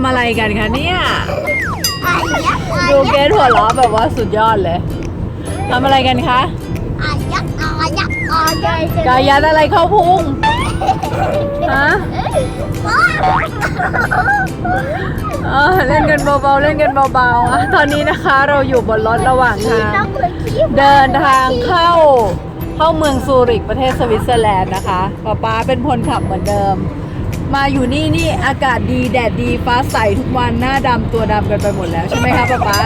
ำอะไรกันคะเนี่ยอายักษ์อาดูยักษ์เกสหัวเราะแบบว่าสุดยอดเลยทำอะไรกันคะอายักษ์อายักษ์อายักษ์กายัดอะไรเข้าพุงฮะเออเล่นกันเบาๆเล่นกันเบาๆอะตอนนี้นะคะเราอยู่บนรถระหว่างทางน้องเลยขี้เดินทางเข้าเข้าเมืองซูริกประเทศสวิตเซอร์แลนด์นะคะป๊าป๊าเป็นคนขับเหมือนเดิม มาอยู่นี่นี่อากาศดีแดดดีฟ้าใสทุกวันหน้าดำตัวดำกันไปหมดแล้วใช่ไหมคะป๊าป๊า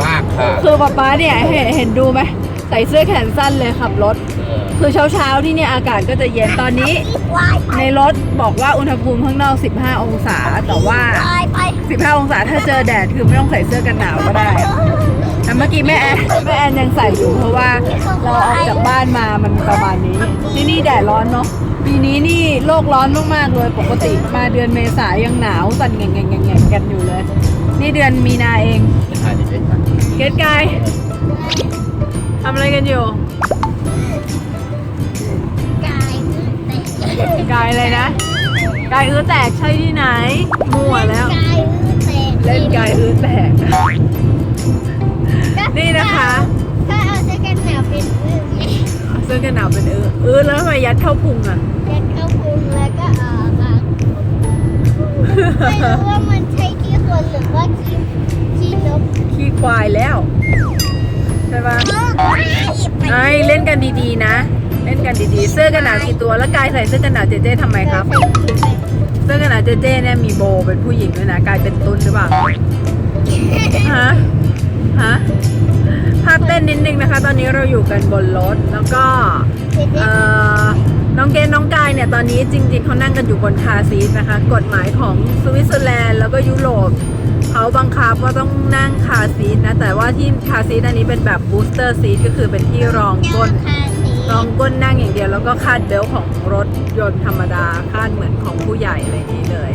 มากค่ะคือป๊าป๊าเนี่ยเห็นเห็นดูไหมใส่เสื้อแขนสั้นเลยขับรถ เออคือเช้าเช้าๆที่เนี่ยอากาศก็จะเย็นตอนนี้ควายในรถบอกว่าอุณหภูมิข้างนอก 15 องศาแต่ว่าควายไป15 องศาถ้าเจอแดดคือไม่ต้องใส่เสื้อกันหนาวก็ได้แต่เมื่อกี้แม่แอนแม่แอนยังใส่อยู่เพราะว่าเราออกจากบ้านมามันประมาณนี้ ที่นี่แดดร้อนเนาะ ปีนี้นี่โลกร้อนมากๆเลยปกติมาเดือนเมษายังหนาวสั่นแง่งๆๆๆกันอยู่เลย นี่เดือนมีนาเองไม่ถ่ายดิเด็กค่ะเกดกายทำอะไรกันอยู่กายเตะกายอะไรนะกายอื้อแตกใช่ที่ไหนมั่วแล้ว กายเตะเล่นกายอื้อแตกนี่นะคะ ถ้าเอาเสื้อกันหนาวเป็นอึ้ง เสื้อกันหนาวเป็นอื้ออื้อแล้วทำไมยัดเข้าพุงอะยัดเข้าพุงแล้วก็ออกมาไม่รู้ว่ามันใช่ขี้คนหรือว่าขี้ขี้นกขี้ควายแล้ว ใช่ปะเออหยิบไปไอ้เล่นกันดีๆนะ เล่นกันดีๆ เสื้อกันหนาวกี่ตัวแล้วกายใส่เสื้อกันหนาวเจเจทำไมครับ เสื้อกันหนาวเจเจเนี่ยมีโบเป็นผู้หญิงด้วยนะกายเป็นตุ้นหรือเปล่าฮะฮะภาพเต้นนิดนึงนะคะ ตอนนี้เราอยู่กันบนรถแล้วก็เอ่อน้องเกณน้องกายเนี่ยตอนนี้จริง ๆเขานั่งกันอยู่บนคาร์ซีทนะคะ กฎหมายของสวิตเซอร์แลนด์แล้วก็ยุโรปเขาบังคับว่าต้องนั่งคาร์ซีทนะ แต่ว่าที่คาร์ซีทอันนี้เป็นแบบบูสเตอร์ซีทก็คือเป็นที่รองก้นรองก้นนั่งอย่างเดียวแล้วก็คาดเบลต์ของรถยนต์ธรรมดาคาดเหมือนของผู้ใหญ่อะไรอย่างนี้เลย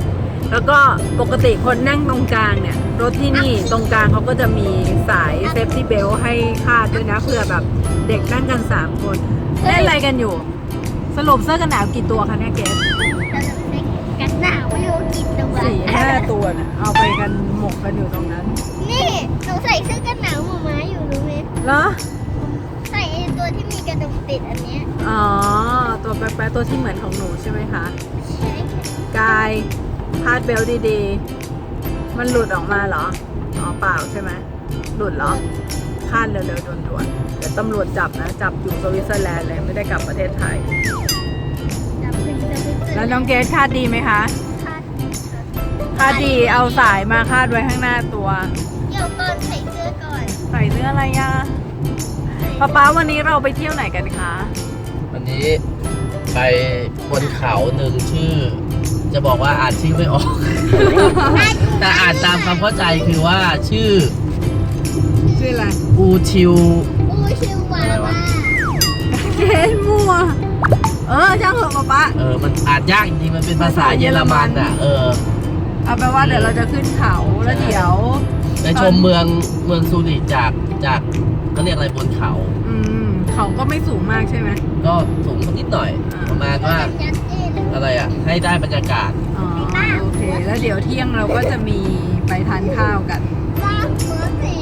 แล้วก็ปกติคนนั่งตรงกลางเนี่ย รถที่นี่ตรงกลางเขาก็จะมีสายเซฟตี้เบลให้คาดด้วยนะเผื่อแบบเด็กนั่งกัน 3 คนเล่นอะไรกันอยู่ สรุปเสื้อกันหนาวกี่ตัวคะเนี่ยเกสกันหนาวไม่รู้กี่ตัวสี่ห้าตัวนะเอาไปกันหมกกันอยู่ตรงนั้น นี่หนูใส่เสื้อกันหนาวหมูม้าอยู่รู้ไหมเหรอใส่ไอ้ตัวที่มีกระดุมติดอันเนี้ยอ๋อตัวแป๊ะๆตัวที่เหมือนของหนูใช่ไหมคะใช่ค่ะกาย คาดเบลต์ดีๆ มันหลุดออกมาเหรอ อ๋อเปล่าใช่ไหม หลุดเหรอคาดเร็วๆด่วนๆ เดี๋ยวตำรวจจับนะ จับอยู่สวิตเซอร์แลนด์เลยไม่ได้กลับประเทศไทยจับเป็นจับเป็นแล้วน้องเกสคาดดีไหมคะคาดคาดดี เอาสายมาคาดไว้ข้างหน้าตัว เดี๋ยวก่อนใส่เสื้อก่อน ใส่เสื้ออะไรย่ะป๊าป๊าวันนี้เราไปเที่ยวไหนกันคะ วันนี้ไปบนเขาหนึ่งชื่อ จะบอกว่าอ่านชื่อไม่ออก แต่อ่านตามความเข้าใจคือว่าชื่อชื่ออะไรอูชิวอูชิวาอะไรวะว่าเกสมั่วเออช่างเถอะป๊าป๊าเออมันอ่านยากจริงๆมันเป็นภาษาเยอรมันอะเออเอาไปนว่าเดี๋ยวเราจะขึ้นเขาแล้วเดี๋ยวไปชมเมืองเมืองซูริคจากจากเขาเรียกอะไรบนเขา อืมเขาก็ไม่สูงมากใช่ไหมก็สูงสักนิดหน่อย ประมาณว่ายัดเอ้เลยอะไรอะ ให้ได้บรรยากาศ อ๋อโอเค แล้วเดี๋ยวเที่ยงเราก็จะมีไปทานข้าวกันว่าหัวสี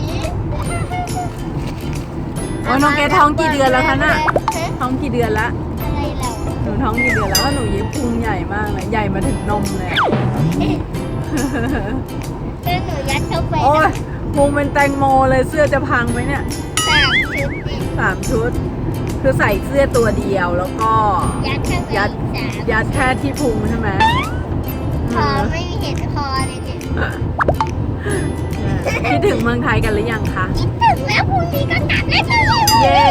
โอ้ยน้องเกดท้องกี่เดือนแล้วคะน่ะฮะท้องกี่เดือนละอะไรเราหนูท้องกี่เดือนแล้วหนูยิ้มพุงใหญ่มากเลยใหญ่มาถึงนมเลยอะเสื้อหนูยัดเข้าไปโอ้ยพุงเป็นแตงโมเลยเสื้อจะพังไหมเนี่ยสามชุดเองสามชุด คือใส่เสื้อตัวเดียวแล้วก็ยัดเข้าไปยัดสามยัดแค่ที่พุงใช่ไหมคอไม่มีเห็นคอเลยเนี่ยคิดถึงเมืองไทยกันหรือยังคะ คิดถึงแล้วพรุ่งนี้ก็กลับแล้วสิเย้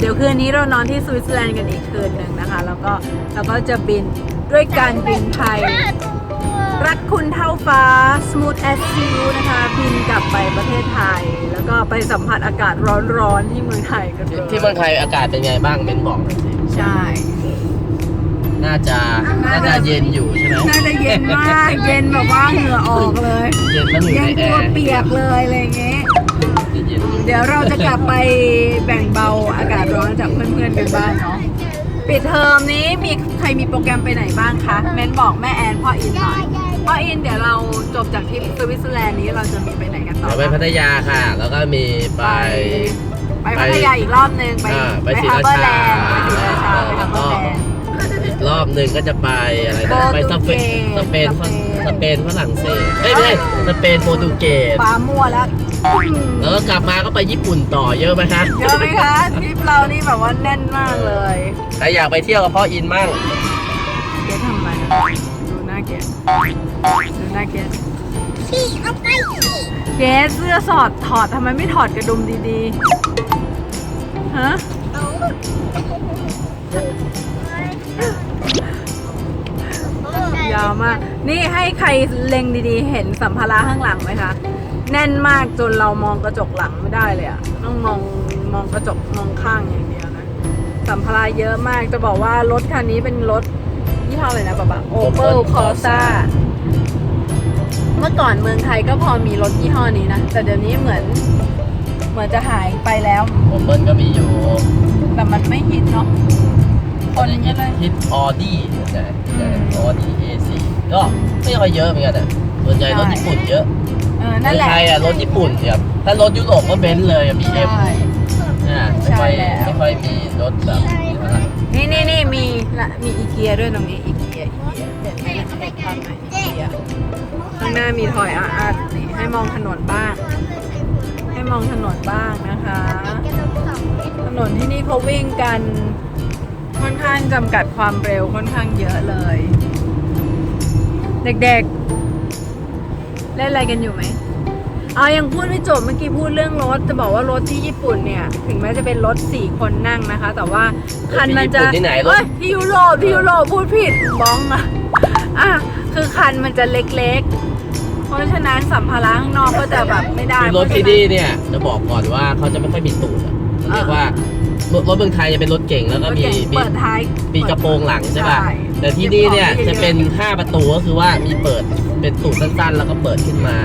เดี๋ยวคืนนี้เรานอนที่สวิตเซอร์แลนด์กันอีกคืนหนึ่งนะคะ แล้วก็เราก็จะบินด้วยการบินไทย ห้าตัว รักคุณเท่าฟ้า Smooth as Seal นะคะบินกลับไปประเทศไทย แล้วก็ไปสัมผัสอากาศร้อนๆที่เมืองไทยกันเลยที่เมืองไทยอากาศเป็นไงบ้างเบนบอกหน่อยสิใช่ น่าจะน่าจะเย็นอยู่ใช่ไหมน่าจะเย็นมากเย็นแบบว่าเหงื่อออกเลยเย็นแล้วอยู่ยัในงแอตัวร์เปียกเลยอะไรอย่างเงี้ยเย็นอยู่ เดี๋ยวเราจะกลับไปแบ่งเบาอากาศร้อนจากเพื่อนๆกันบ้างเนาะ ปิดเทอมนี้มีใครมีโปรแกรมไปไหนบ้างคะเม้นบอกแม่แอนพ่ออินหน่อยยายพ่ออินเดี๋ยวเราจบจากทริปสวิตเซอร์แลนด์นี้เราจะมีไปไหนกันต่อเราไปพัทยาค่ะ แล้วก็มีไป ไปพัทยาอีกรอบนึงไปอ่าไปศรีฮาราร์เบอร์ชาแลนด์ไปศรีราชาไปฮับเบอร์แลนด์อีกรอบหนึ่งก็จะไปอะไรนะไปสเปนสเปนสเปนสเปนฝรั่งเศสเอ้ยไม่ใช่สเปนโปรตุเกสฟ้ามั่วแล้ว แล้วก็กลับมาก็ไปญี่ปุ่นต่อเยอะไหมคะเยอะไหมคะทริปเรานี่แบบว่าแน่นมากเลยใครอยากไปเที่ยวกับพ่ออินมั่งเกสทำไมดูหน้าเกสดูหน้าเกสพี่เอาไปสิเกสเสื้อสอดถอดทำไมไม่ถอดกระดุมดีๆฮะเอายาวมาก นี่ให้ใครเล็งดีๆ เห็นสัมภาระข้างหลังไหมคะ แน่นมากจนเรามองกระจกหลังไม่ได้เลยอะต้องมองมองกระจกมองข้างอย่างเดียวนะ สัมภาระเยอะมากจะบอกว่ารถคันนี้เป็นรถยี่ห้ออะไรนะป๊าป๊า Opel Corsa เมื่อก่อนเมืองไทยก็พอมีรถยี่ห้อนี้นะ แต่เดี๋ยวนี้เหมือน เหมือนจะหายไปแล้วผมเบิ้ลก็มีอยู่ แต่มันไม่ฮิตเนาะคนก็เลยฮิตออดี้ใช่ใช่ออดี้เอซีก็ไม่ค่อยเยอะเหมือนกันอะส่วนใหญ่รถญี่ปุ่นเยอะเออเมืนั่อนงแหละ ไทยอะรถญี่ปุ่นครับถ้ารถยุโรปก็เบนซ์เลยบีเอ็มใช่อ่าไม่ค่อยใช่แล้ว ไม่ค่อยมีรถแบบนี้เท่าไหร่นี่นี่นี่มีละมีอีเกียด้วยตรงนี้อีเกียอีเกียเห็นไหมเห็นภาพไหมอีเกียข้างหน้ามีถอยอาอาดนี่ให้มองถนนบ้าง ให้มองถนนบ้างนะคะ ถนนที่นี่เขาวิ่งกันค่อนข้างจำกัดความเร็วค่อนข้างเยอะเลย เด็กๆ เล่นอะไรกันอยู่ไหมเอายังพูดไม่จบเมื่อกี้พูดเรื่องรถจะบอกว่ารถที่ญี่ปุ่นเนี่ย ถึงแม้จะเป็นรถสี่คนนั่งนะคะ แต่ว่าคันมันจะรถที่ญี่ปุ่นที่ไหนรถ เอ้ยที่ยุโรปที่ยุโรปพูดผิดบ้องอะอะคือคันมันจะเล็กๆ เพราะฉะนั้นสัมภาระข้างนอกก็จะแบบไม่ได้คือรถที่นี่เนี่ยจะบอกก่อนว่าเขาจะไม่ค่อยมีตูดอะเรียกว่ารถรถเมืองไทยจะเป็นรถเก่งแล้วก็รถมีเก่งมีเปิดท้าย มีกระโปรงหลังใช่ป่ะใช่แต่ที่นี่เนี่ยเก็บของได้เยอะจะเป็น 5 ประตูก็คือว่ามีเปิด เป็นตูดสั้นๆ แล้วก็เปิดขึ้นมา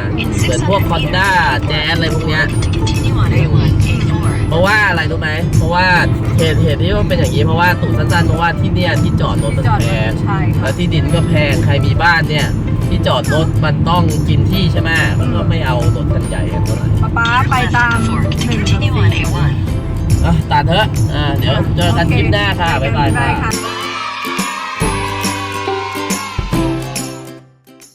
เหมือนพวกคอนด้าแจ๊สอะไรพวกเนี้ยเพราะว่าอะไรรู้ไหมเพราะว่าเหตุเหตุที่มันเป็นอย่างนี้เพราะว่าตูดสั้นๆเพราะว่าที่เนี่ยที่จอดรถมันจอดแพรถงใช่ค่ะแล้วที่ดินก็แพงใครมีบ้านเนี่ยที่จอดรถมันต้องกินที่ใช่ไหมมันก็ไม่เอารถคันใหญ่กันเท่าไหร่ป๊าป๊าไปตามหนึ่งกับสี่อะตัดเถอะอ่าเดี๋ยวเจอกันคลิปหน้าค่ะบ๊ายบายได้ค่ะค่ะ